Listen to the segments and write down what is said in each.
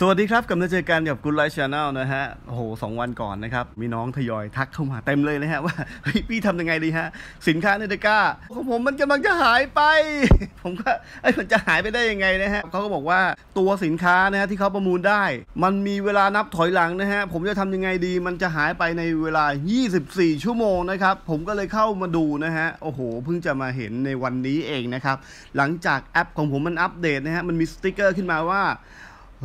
สวัสดีครับกลับมาเจอกันกับ Good Life Channel นะฮะโอ้โหสองวันก่อนนะครับ มีน้องทยอยทักเข้ามาเต็มเลยนะฮะว่าเฮ้ยพี่ทำยังไงดีฮะ สินค้าในตะกร้าของผมมันกำลังจะหายไป ผมก็ไอ้มันจะหายไปได้ยังไงนะฮะเขาก็บอกว่าตัวสินค้านะฮะที่เขาประมูลได้ มันมีเวลานับถอยหลังนะฮะ ผมจะทำยังไงดี มันจะหายไปในเวลา 24 ชั่วโมงนะครับ ผมก็เลยเข้ามาดูนะฮะโอ้โหเพิ่งจะมาเห็นในวันนี้เองนะครับหลังจากแอปของผมมันอัปเดตนะฮะมันมีสติ๊กเกอร์ขึ้นมาว่า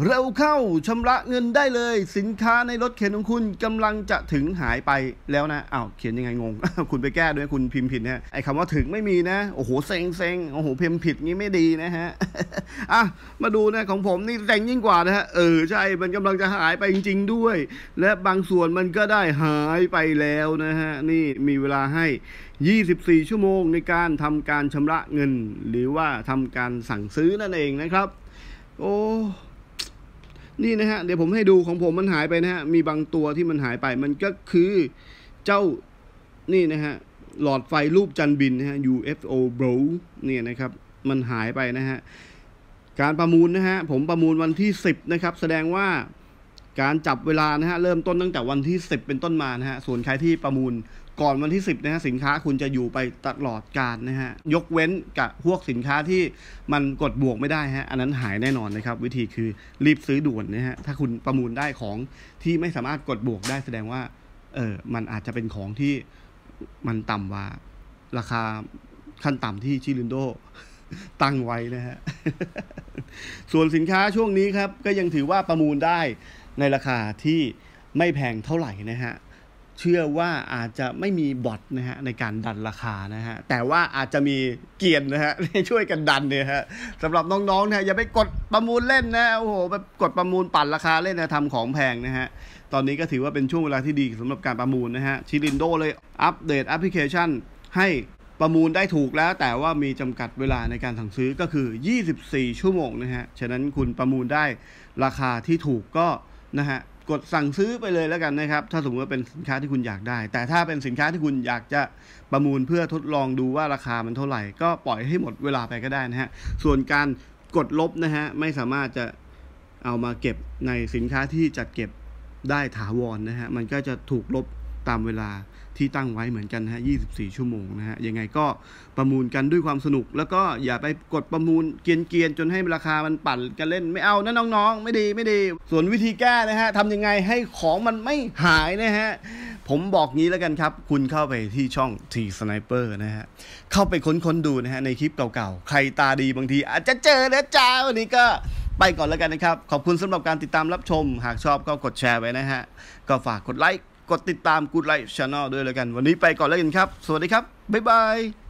เร็วเข้าชำระเงินได้เลย สินค้าในรถเข็นของคุณกำลังจะถึงหายไปแล้วนะอ้าวเขียนยังไงงง คุณไปแก้ด้วยคุณพิมพ์ผิดนะไอ้คำว่าถึงไม่มีนะ โอ้โหเซ็งเซ็งโอ้โหพิมพ์ผิดงี้ไม่ดีนะฮะอะมาดูนะของผมนี่เซ็งยิ่งกว่านะฮะเออใช่มันกำลังจะหายไปจริง ๆ ด้วย และบางส่วนมันก็ได้หายไปแล้วนะฮะนี่มีเวลาให้ 24 ชั่วโมงในการทำการชำระเงิน หรือว่าทำการสั่งซื้อนั่นเองนะครับ โอ้ นี่นะฮะเดี๋ยวผมให้ดูของผมมันหายไปนะฮะมีบางตัวที่มันหายไปมันก็คือเจ้านี่นะฮะหลอดไฟรูปจันบินนะฮะ UFO Bro เนี่ยนะครับมันหายไปนะฮะการประมูลนะฮะผมประมูลวันที่ 10 นะครับ แสดงว่า การจับเวลานะฮะเริ่มต้นตั้งแต่วันที่ 10 เป็นต้นมานะฮะส่วนใครที่ประมูลก่อนวันที่ 10นะฮะสินค้าคุณจะอยู่ไปตลอดการนะฮะยกเว้นกับพวกสินค้าที่มันกดบวกไม่ได้ฮะอันนั้นหายแน่นอนนะครับ วิธีคือรีบซื้อด่วนนะฮะถ้าคุณประมูลได้ของที่ไม่สามารถกดบวกได้แสดงว่าเออมันอาจจะเป็นของที่มันต่ำกว่าราคาขั้นต่ำที่ชิลินโดตั้งไว้นะฮะส่วนสินค้าช่วงนี้ครับก็ยังถือว่าประมูลได้ ในราคาที่ไม่แพงเท่าไหร่นะฮะ เชื่อว่าอาจจะไม่มีบอทนะฮะในการดันราคานะฮะ แต่ว่าอาจจะมีเกียร์นะฮะช่วยกันดันเนี่ยฮะสำหรับน้องๆนะอย่าไปกดประมูลเล่นนะโอ้โหแบบกดประมูลปั่นราคาเล่นนะทำของแพงนะฮะตอนนี้ก็ถือว่าเป็นช่วงเวลาที่ดีสำหรับการประมูลนะฮะชิลินโดเลยอัปเดตแอปพลิเคชันให้ประมูลได้ถูกแล้วแต่ว่ามีจำกัดเวลาในการสั่งซื้อก็คือ 24 ชั่วโมงนะฮะ ฉะนั้นคุณประมูลได้ราคาที่ถูกก็ นะฮะกดสั่งซื้อไปเลยแล้วกันนะครับ ถ้าสมมติว่าเป็นสินค้าที่คุณอยากได้ แต่ถ้าเป็นสินค้าที่คุณอยากจะประมูลเพื่อทดลองดูว่าราคามันเท่าไหร่ ก็ปล่อยให้หมดเวลาไปก็ได้นะฮะส่วนการกดลบนะฮะไม่สามารถจะเอามาเก็บในสินค้าที่จัดเก็บได้ถาวรนะฮะมันก็จะถูกลบ ตามเวลาที่ตั้งไว้เหมือนกันนะฮะ 24 ชั่วโมงนะฮะ ยังไงก็ประมูลกันด้วยความสนุก แล้วก็อย่าไปกดประมูลเกรียนๆจนให้ราคามันปั่นกันเล่น ไม่เอานะน้องๆ ไม่ดีไม่ดี ส่วนวิธีแก้นะฮะทำยังไงให้ของมันไม่หายนะฮะ ผมบอกงี้แล้วกันครับ คุณเข้าไปที่ช่อง T Sniper นะฮะ เข้าไปค้นๆดูนะฮะในคลิปเก่าๆ ใครตาดีบางที อาจจะเจอนะจ้าวันนี้ก็ไปก่อนแล้วกันนะครับ ขอบคุณสำหรับการติดตามรับชม หากชอบก็กดแชร์ไว้นะฮะ ก็ฝากกดไลค์ กดติดตามกูดไลค์ช n แนลด้วยแล้วกัน วันนี้ไปก่อนแล้วกันครับ สวัสดีครับ บ๊ายบาย